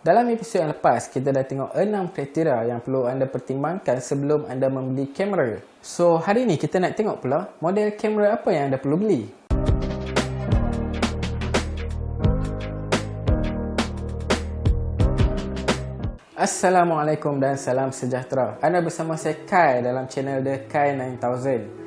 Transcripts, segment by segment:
Dalam episod yang lepas, kita dah tengok 6 kriteria yang perlu anda pertimbangkan sebelum anda membeli kamera. So, hari ni kita nak tengok pula model kamera apa yang anda perlu beli. Assalamualaikum dan salam sejahtera. Anda bersama saya Kai dalam channel The Kai 9000.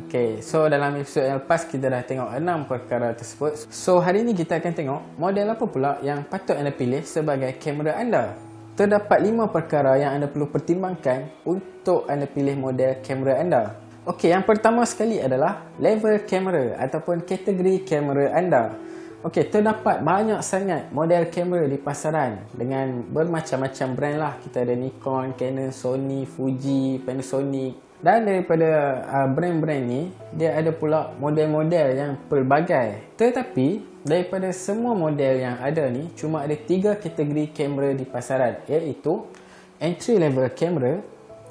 Okay, so dalam episod yang lepas kita dah tengok 6 perkara tersebut. So hari ni kita akan tengok model apa pula yang patut anda pilih sebagai kamera anda. Terdapat 5 perkara yang anda perlu pertimbangkan untuk anda pilih model kamera anda. Okey, yang pertama sekali adalah level kamera ataupun kategori kamera anda. Okey, terdapat banyak sangat model kamera di pasaran dengan bermacam-macam brand lah. Kita ada Nikon, Canon, Sony, Fuji, Panasonic. Dan daripada uh, brand-brand ni, dia ada pula model-model yang pelbagai. Tetapi, daripada semua model yang ada ni, cuma ada tiga kategori kamera di pasaran. Iaitu, entry level kamera,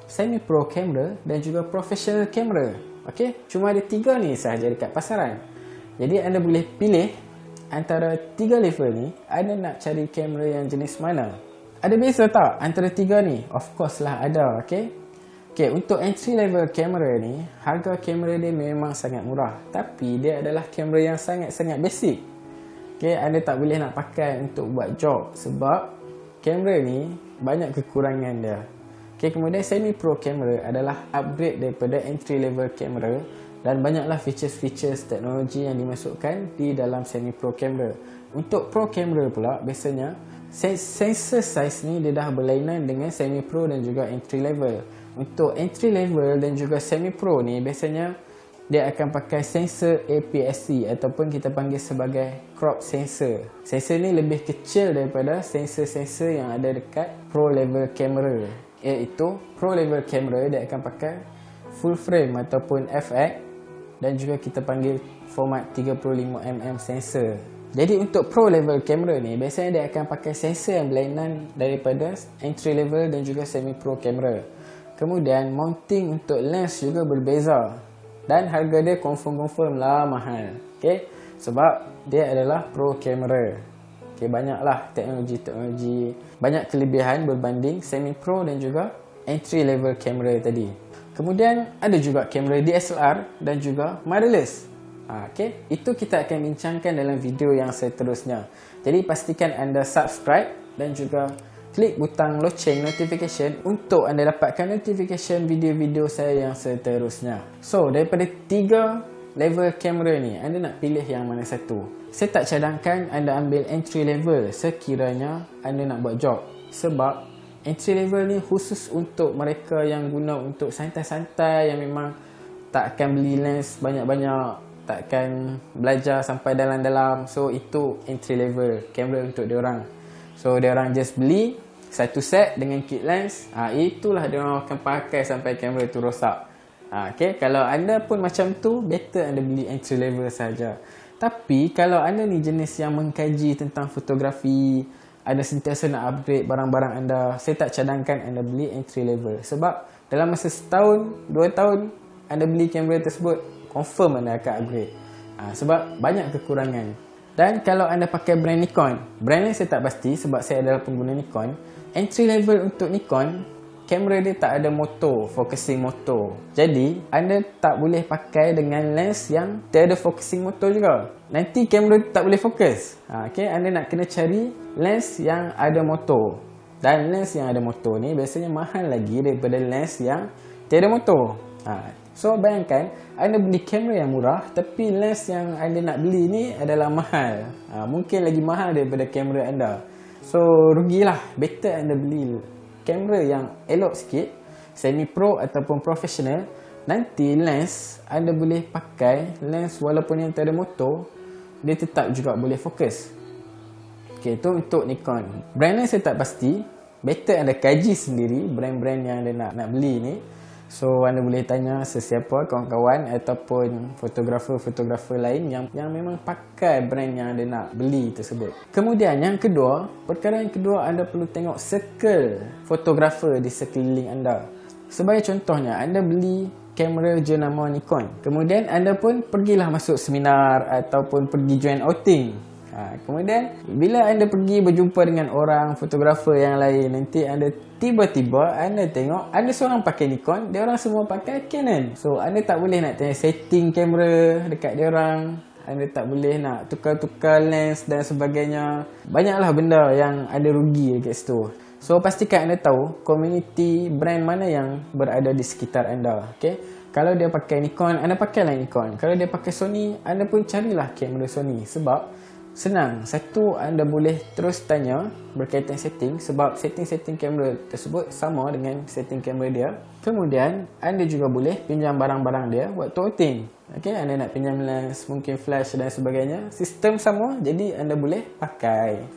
semi pro kamera dan juga professional kamera. Okey, cuma ada tiga ni sahaja dekat pasaran. Jadi anda boleh pilih antara tiga level ni, anda nak cari kamera yang jenis mana? Ada beza tak antara tiga ni? Of course lah ada, okay? Okay, untuk entry level kamera ni, harga kamera dia memang sangat murah. Tapi dia adalah kamera yang sangat-sangat basic. Okay, anda tak boleh nak pakai untuk buat job sebab kamera ni banyak kekurangan dia. Okay, kemudian semi pro kamera adalah upgrade daripada entry level kamera dan banyaklah features-features teknologi yang dimasukkan di dalam semi pro camera. Untuk pro camera pula biasanya sensor size ni dia dah berlainan dengan semi pro dan juga entry level. Untuk entry level dan juga semi pro ni biasanya dia akan pakai sensor APS-C ataupun kita panggil sebagai crop sensor. Sensor ni lebih kecil daripada sensor-sensor yang ada dekat pro level camera. Iaitu pro level camera dia akan pakai full frame ataupun FX dan juga kita panggil format 35mm sensor. Jadi untuk pro level kamera ni biasanya dia akan pakai sensor yang berlainan daripada entry level dan juga semi pro kamera. Kemudian mounting untuk lens juga berbeza dan harga dia confirm-confirm lah mahal. Okay? Sebab dia adalah pro kamera. Okay, banyaklah teknologi-teknologi, banyak kelebihan berbanding semi pro dan juga entry level kamera tadi. Kemudian ada juga kamera DSLR dan juga mirrorless. Ha, okay? Itu kita akan bincangkan dalam video yang seterusnya. Jadi pastikan anda subscribe dan juga klik butang loceng notification untuk anda dapatkan notification video-video saya yang seterusnya. So, daripada tiga level kamera ni, anda nak pilih yang mana satu? Saya tak cadangkan anda ambil entry level sekiranya anda nak buat job. Sebab entry level ni khusus untuk mereka yang guna untuk santai-santai yang memang tak akan beli lens banyak-banyak tak akan belajar sampai dalam-dalam so itu entry level kamera untuk dia orang so dia orang just beli satu set dengan kit lens ha, itulah dia orang akan pakai sampai kamera tu rosak ha, okay? kalau anda pun macam tu better anda beli entry level saja tapi kalau anda ni jenis yang mengkaji tentang fotografi anda sentiasa nak upgrade barang-barang anda, saya tak cadangkan anda beli entry level. Sebab dalam masa setahun, dua tahun, anda beli kamera tersebut, confirm anda akan upgrade. Ha, sebab banyak kekurangan. Dan kalau anda pakai brand Nikon, brand ni saya tak pasti sebab saya adalah pengguna Nikon, entry level untuk Nikon kamera dia tak ada motor, focusing motor. Jadi, anda tak boleh pakai dengan lens yang tiada focusing motor juga. Nanti kamera tak boleh fokus. Ha, okay, anda nak kena cari lens yang ada motor. Dan lens yang ada motor ni biasanya mahal lagi daripada lens yang tiada motor. Ha, so, bayangkan anda beli kamera yang murah tapi lens yang anda nak beli ni adalah mahal. Ha, mungkin lagi mahal daripada kamera anda. So, rugilah. Better anda beli kamera yang elok sikit semi pro ataupun professional nanti lens anda boleh pakai lens walaupun yang tak ada motor dia tetap juga boleh fokus ok itu untuk Nikon brand lain saya tak pasti better anda kaji sendiri brand-brand yang anda nak, nak beli ni So anda boleh tanya sesiapa kawan-kawan ataupun fotografer-fotografer lain yang yang memang pakai brand yang anda nak beli tersebut. Kemudian yang kedua, perkara yang kedua anda perlu tengok circle fotografer di sekeliling anda. Sebagai contohnya, anda beli kamera jenama Nikon. Kemudian anda pun pergilah masuk seminar ataupun pergi join outing. Ha, kemudian bila anda pergi berjumpa dengan orang fotografer yang lain nanti anda tiba-tiba anda tengok ada seorang pakai Nikon, dia orang semua pakai Canon. So anda tak boleh nak tanya setting kamera dekat dia orang. Anda tak boleh nak tukar-tukar lens dan sebagainya. Banyaklah benda yang ada rugi dekat situ. So pastikan anda tahu community brand mana yang berada di sekitar anda. Okay? Kalau dia pakai Nikon, anda pakailah Nikon. Kalau dia pakai Sony, anda pun carilah kamera Sony. Sebab senang. Satu, anda boleh terus tanya berkaitan setting. Sebab setting-setting kamera tersebut sama dengan setting kamera dia. Kemudian, anda juga boleh pinjam barang-barang dia waktu outing. Okay, anda nak pinjam lens, mungkin flash dan sebagainya. Sistem sama, jadi anda boleh pakai.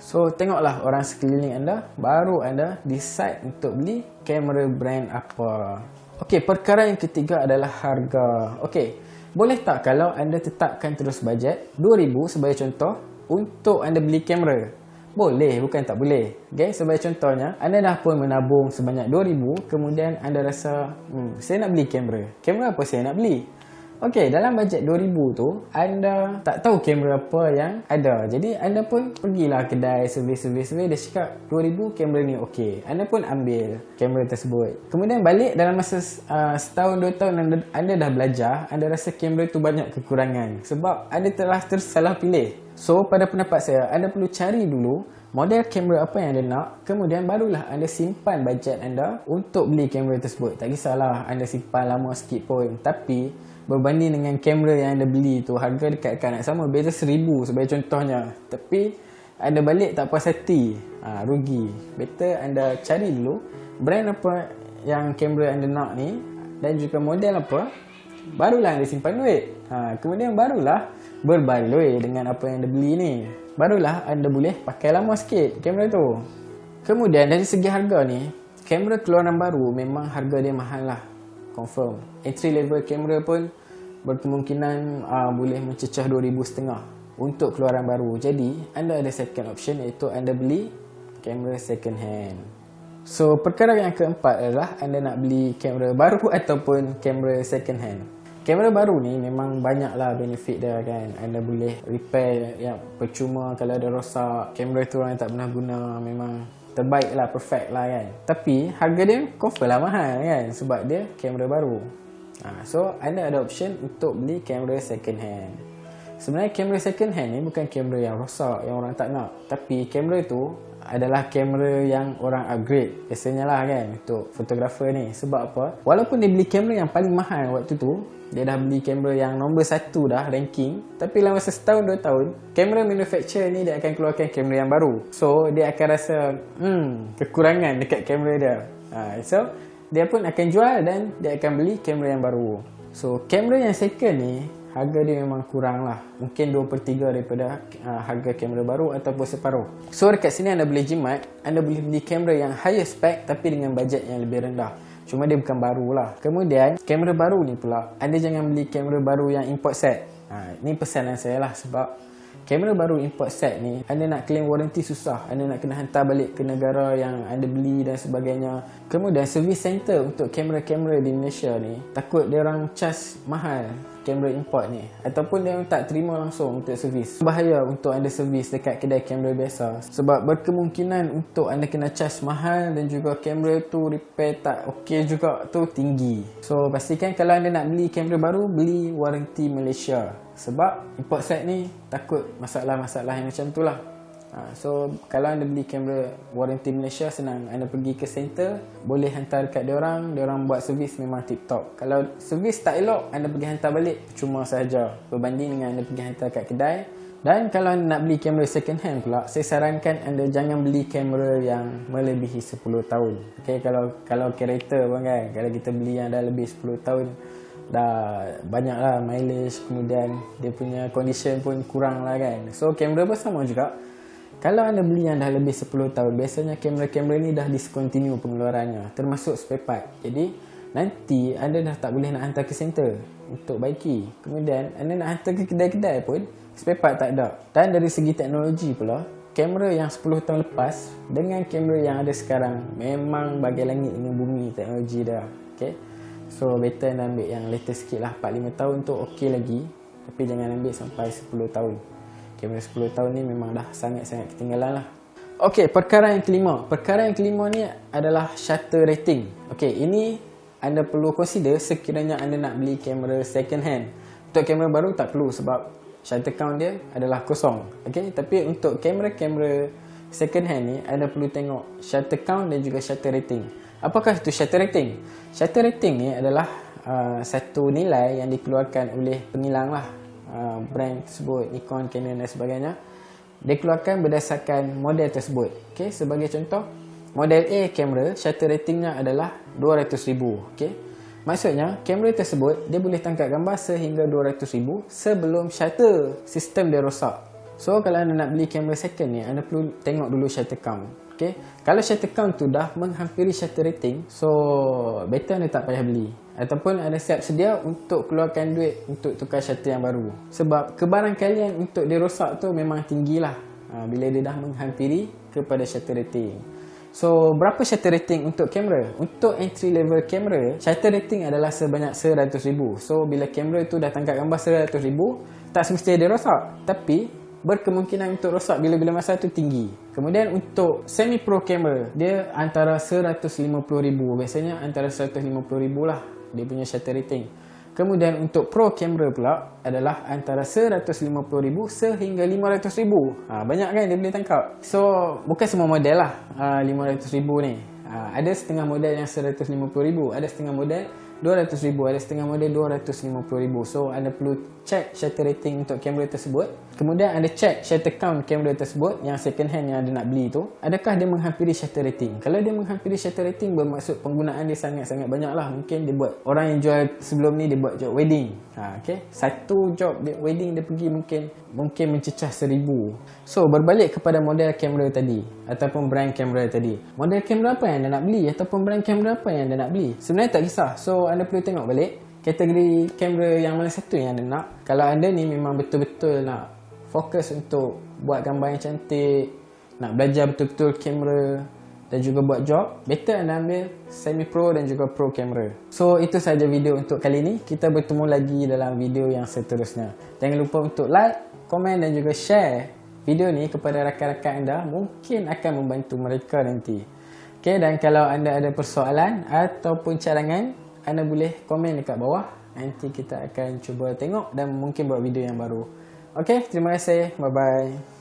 So, tengoklah orang sekeliling anda. Baru anda decide untuk beli kamera brand apa. Okey, perkara yang ketiga adalah harga. Okey, boleh tak kalau anda tetapkan terus bajet 2000 sebagai contoh untuk anda beli kamera? Boleh, bukan tak boleh. Okay, sebagai contohnya, anda dah pun menabung sebanyak 2000, kemudian anda rasa, hmm, saya nak beli kamera. Kamera apa saya nak beli? Okey, dalam bajet 2000 tu, anda tak tahu kamera apa yang ada. Jadi, anda pun pergilah kedai servis-servis. Dia cakap, 2000 kamera ni okey. Anda pun ambil kamera tersebut. Kemudian balik dalam masa uh, setahun, dua tahun anda, anda dah belajar, anda rasa kamera tu banyak kekurangan. Sebab anda telah tersalah pilih. So, pada pendapat saya, anda perlu cari dulu model kamera apa yang anda nak. Kemudian barulah anda simpan bajet anda untuk beli kamera tersebut. Tak kisahlah anda simpan lama sikit pun. Tapi, berbanding dengan kamera yang anda beli tu harga dekat-dekat nak sama beza seribu sebagai contohnya. Tapi anda balik tak puas hati. Ha, rugi. Better anda cari dulu brand apa yang kamera anda nak ni dan juga model apa barulah anda simpan duit. Ha, kemudian barulah berbaloi dengan apa yang anda beli ni. Barulah anda boleh pakai lama sikit kamera tu. Kemudian dari segi harga ni kamera keluaran baru memang harga dia mahal lah confirm. Entry level kamera pun berkemungkinan uh, boleh mencecah 2000 setengah untuk keluaran baru. Jadi anda ada second option iaitu anda beli kamera second hand. So perkara yang keempat adalah anda nak beli kamera baru ataupun kamera second hand. Kamera baru ni memang banyaklah benefit dia kan? Anda boleh repair yang percuma kalau ada rosak kamera tu orang tak pernah guna memang terbaik lah, perfect lah kan. Tapi harga dia confirm lah mahal kan sebab dia kamera baru. Ha, so anda ada option untuk beli kamera second hand. Sebenarnya kamera second hand ni bukan kamera yang rosak yang orang tak nak. Tapi kamera tu adalah kamera yang orang upgrade biasanya lah kan untuk fotografer ni. Sebab apa? Walaupun dia beli kamera yang paling mahal waktu tu, dia dah beli kamera yang nombor satu dah ranking tapi dalam masa setahun dua tahun kamera manufacturer ni dia akan keluarkan kamera yang baru so dia akan rasa hmm kekurangan dekat kamera dia ha, so dia pun akan jual dan dia akan beli kamera yang baru so kamera yang second ni harga dia memang kurang lah mungkin 2 per 3 daripada uh, harga kamera baru ataupun separuh so dekat sini anda boleh jimat anda boleh beli kamera yang higher spec tapi dengan bajet yang lebih rendah Cuma dia bukan baru lah. Kemudian, kamera baru ni pula. Anda jangan beli kamera baru yang import set. Ha, ni pesanan saya lah sebab kamera baru import set ni anda nak claim warranty susah. Anda nak kena hantar balik ke negara yang anda beli dan sebagainya. Kemudian, service center untuk kamera-kamera di Malaysia ni takut dia orang charge mahal kamera import ni. Ataupun dia tak terima langsung untuk servis bahaya untuk anda servis dekat kedai kamera biasa. Sebab berkemungkinan untuk anda kena charge mahal dan juga kamera tu repair tak ok juga tu tinggi. So pastikan kalau anda nak beli kamera baru beli warranty Malaysia sebab import set ni takut masalah-masalah yang macam tu lah. Ha, so kalau anda beli kamera warranty Malaysia senang. Anda pergi ke center boleh hantar dekat dia orang. Orang buat servis memang tip top kalau servis tak elok anda pergi hantar balik. Cuma sahaja. Berbanding dengan anda pergi hantar kat kedai. Dan kalau anda nak beli kamera second hand pula saya sarankan anda jangan beli kamera yang melebihi 10 tahun. Okay, kalau kalau kereta pun kan kalau kita beli yang dah lebih 10 tahun dah banyak lah mileage kemudian dia punya condition pun kurang lah kan so kamera pun sama juga kalau anda beli yang dah lebih 10 tahun, biasanya kamera-kamera ni dah discontinue pengeluarannya, termasuk spare part. Jadi, nanti anda dah tak boleh nak hantar ke center untuk baiki. Kemudian, anda nak hantar ke kedai-kedai pun, spare part tak ada. Dan dari segi teknologi pula, kamera yang 10 tahun lepas dengan kamera yang ada sekarang memang bagi langit dengan bumi teknologi dia. Okay? So, better ambil yang latest sikit lah. 4-5 tahun tu okey lagi. Tapi jangan ambil sampai 10 tahun. Kamera 10 tahun ni memang dah sangat-sangat ketinggalan lah. Okey, perkara yang kelima. Perkara yang kelima ni adalah shutter rating. Okey, ini anda perlu consider sekiranya anda nak beli kamera second hand. Untuk kamera baru tak perlu sebab shutter count dia adalah kosong. Okey, tapi untuk kamera-kamera second hand ni anda perlu tengok shutter count dan juga shutter rating. Apakah itu shutter rating? Shutter rating ni adalah uh, satu nilai yang dikeluarkan oleh pengilang lah uh, brand tersebut, Nikon, Canon dan sebagainya. Dikeluarkan berdasarkan model tersebut. Okay, sebagai contoh, model A kamera shutter ratingnya adalah 200,000. Okay. Maksudnya, kamera tersebut dia boleh tangkap gambar sehingga 200,000 sebelum shutter sistem dia rosak. So, kalau anda nak beli kamera second ni, anda perlu tengok dulu shutter count. Okay. Kalau shutter count tu dah menghampiri shutter rating, so better anda tak payah beli. Ataupun anda siap sedia untuk keluarkan duit untuk tukar shutter yang baru. Sebab kebaran kalian untuk dia rosak tu memang tinggi lah. Ha, bila dia dah menghampiri kepada shutter rating. So, berapa shutter rating untuk kamera? Untuk entry level kamera, shutter rating adalah sebanyak 100,000. So, bila kamera tu dah tangkap gambar 100,000, tak semestinya dia rosak. Tapi, berkemungkinan untuk rosak bila-bila masa tu tinggi. Kemudian untuk semi pro camera, dia antara 150,000. Biasanya antara 150,000 lah dia punya shutter rating. Kemudian untuk pro camera pula adalah antara 150,000 sehingga 500,000. Ha, banyak kan dia boleh tangkap. So bukan semua model lah uh, 500,000 ni. Ha, ada setengah model yang 150,000, ada setengah model 200,000 ada setengah model 250,000 so anda perlu check shutter rating untuk kamera tersebut. Kemudian anda check shutter count kamera tersebut yang second hand yang anda nak beli tu. Adakah dia menghampiri shutter rating? Kalau dia menghampiri shutter rating bermaksud penggunaan dia sangat-sangat banyak lah. Mungkin dia buat orang yang jual sebelum ni dia buat job wedding. Ha, okay? satu job wedding dia pergi mungkin mungkin mencecah seribu. So berbalik kepada model kamera tadi ataupun brand kamera tadi model kamera apa yang anda nak beli ataupun brand kamera apa yang anda nak beli sebenarnya tak kisah so anda perlu tengok balik kategori kamera yang mana satu yang anda nak. Kalau anda ni memang betul-betul nak fokus untuk buat gambar yang cantik, nak belajar betul-betul kamera dan juga buat job, better anda ambil semi pro dan juga pro kamera. So itu saja video untuk kali ini. Kita bertemu lagi dalam video yang seterusnya. Jangan lupa untuk like, komen dan juga share video ni kepada rakan-rakan anda. Mungkin akan membantu mereka nanti. Okay, dan kalau anda ada persoalan ataupun cadangan, anda boleh komen dekat bawah. Nanti kita akan cuba tengok dan mungkin buat video yang baru. Okey, terima kasih. Bye-bye.